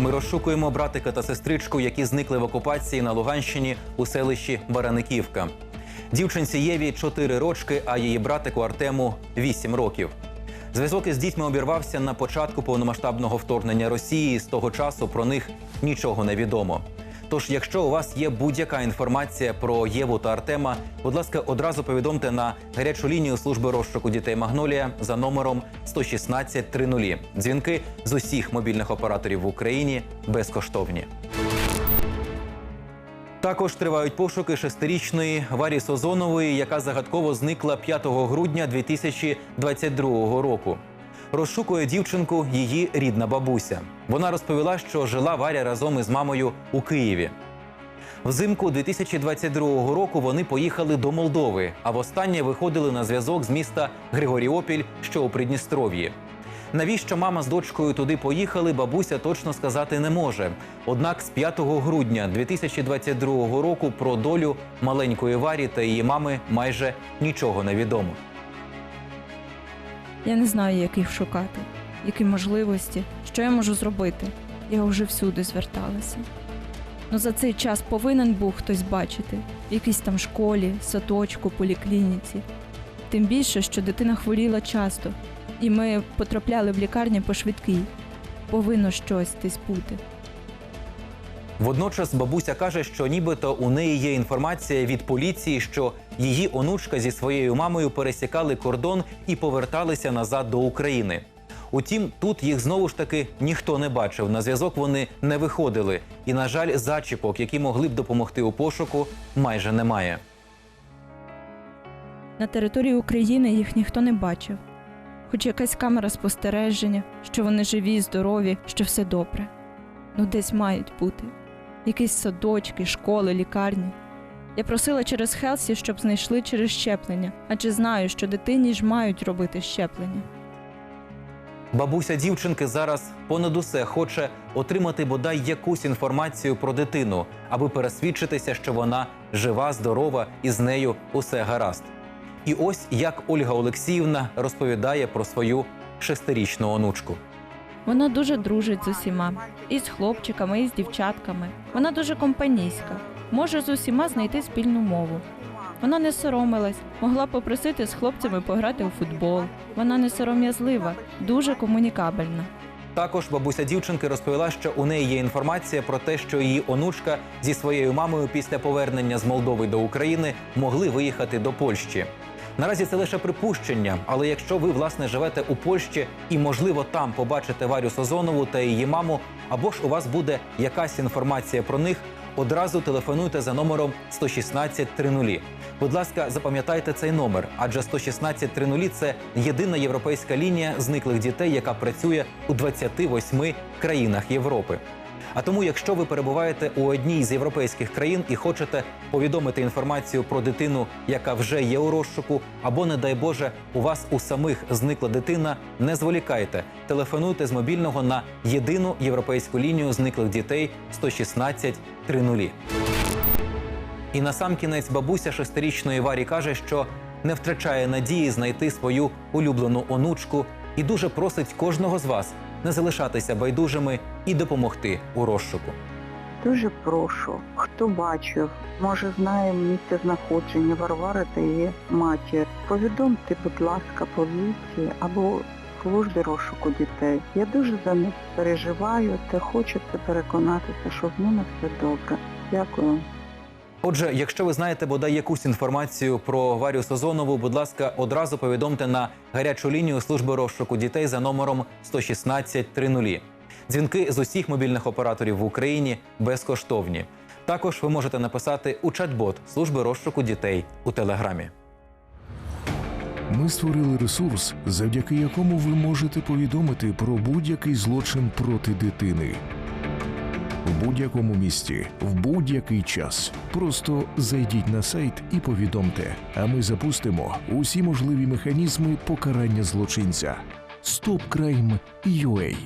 ми розшукуємо братика та сестричку, які зникли в окупації на Луганщині у селищі Бараниківка. Дівчинці Єві 4 рочки, а її братику Артему 8 років. Зв'язок із дітьми обірвався на початку повномасштабного вторгнення Росії. З того часу про них нічого не відомо. Тож, якщо у вас є будь-яка інформація про Єву та Артема, будь ласка, одразу повідомте на гарячу лінію служби розшуку дітей Магнолія за номером 116 30. Дзвінки з усіх мобільних операторів в Україні безкоштовні. Також тривають пошуки шестирічної Варі Созонової, яка загадково зникла 5 грудня 2022 року. Розшукує дівчинку її рідна бабуся. Вона розповіла, що жила Варя разом із мамою у Києві. Взимку 2022 року вони поїхали до Молдови, а востаннє виходили на зв'язок з міста Григоріопіль, що у Придністров'ї. Навіщо мама з дочкою туди поїхали, бабуся точно сказати не може. Однак з 5 грудня 2022 року про долю маленької Варі та її мами майже нічого не відомо. Я не знаю, як їх шукати, які можливості, що я можу зробити. Я вже всюди зверталася. Ну за цей час повинен був хтось бачити в якійсь там школі, садочку, поліклініці. Тим більше, що дитина хворіла часто, і ми потрапляли в лікарню по швидкій. Повинно щось десь бути. Водночас бабуся каже, що нібито у неї є інформація від поліції, що її онучка зі своєю мамою пересікали кордон і поверталися назад до України. Утім, тут їх знову ж таки ніхто не бачив. На зв'язок вони не виходили. І, на жаль, зачіпок, які могли б допомогти у пошуку, майже немає. На території України їх ніхто не бачив. Хоч якась камера спостереження, що вони живі, здорові, що все добре. Ну, десь мають бути. Якісь садочки, школи, лікарні. Я просила через Хелсі, щоб знайшли через щеплення, адже знаю, що дитині ж мають робити щеплення. Бабуся дівчинки зараз понад усе хоче отримати бодай якусь інформацію про дитину, аби пересвідчитися, що вона жива, здорова і з нею усе гаразд. І ось як Ольга Олексіївна розповідає про свою шестирічну онучку. Вона дуже дружить з усіма, і з хлопчиками, і з дівчатками. Вона дуже компанійська, може з усіма знайти спільну мову. Вона не соромилась, могла попросити з хлопцями пограти у футбол. Вона не сором'язлива, дуже комунікабельна. Також бабуся дівчинки розповіла, що у неї є інформація про те, що її онучка зі своєю мамою після повернення з Молдови до України могли виїхати до Польщі. Наразі це лише припущення, але якщо ви власне живете у Польщі і, можливо, там побачите Варю Созонову та її маму, або ж у вас буде якась інформація про них, одразу телефонуйте за номером 116 30. Будь ласка, запам'ятайте цей номер, адже 116 30 – це єдина європейська лінія зниклих дітей, яка працює у 28 країнах Європи. А тому, якщо ви перебуваєте у одній з європейських країн і хочете повідомити інформацію про дитину, яка вже є у розшуку, або, не дай Боже, у вас у самих зникла дитина, не зволікайте. Телефонуйте з мобільного на єдину європейську лінію зниклих дітей 116 30. І на сам кінець бабуся шестирічної Варі каже, що не втрачає надії знайти свою улюблену онучку і дуже просить кожного з вас не залишатися байдужими і допомогти у розшуку. Дуже прошу, хто бачив, може знає місце знаходження Варвари та її матір. Повідомте, будь ласка, поліції або службі розшуку дітей. Я дуже за них переживаю та хочеться переконатися, що в мене все добре. Дякую. Отже, якщо ви знаєте бодай якусь інформацію про Варю Созонову, будь ласка, одразу повідомте на гарячу лінію служби розшуку дітей за номером 116 30. Дзвінки з усіх мобільних операторів в Україні безкоштовні. Також ви можете написати у чат-бот служби розшуку дітей у телеграмі. Ми створили ресурс, завдяки якому ви можете повідомити про будь-який злочин проти дитини. В будь-якому місті, в будь-який час. Просто зайдіть на сайт і повідомте, а ми запустимо усі можливі механізми покарання злочинця. StopCrime.ua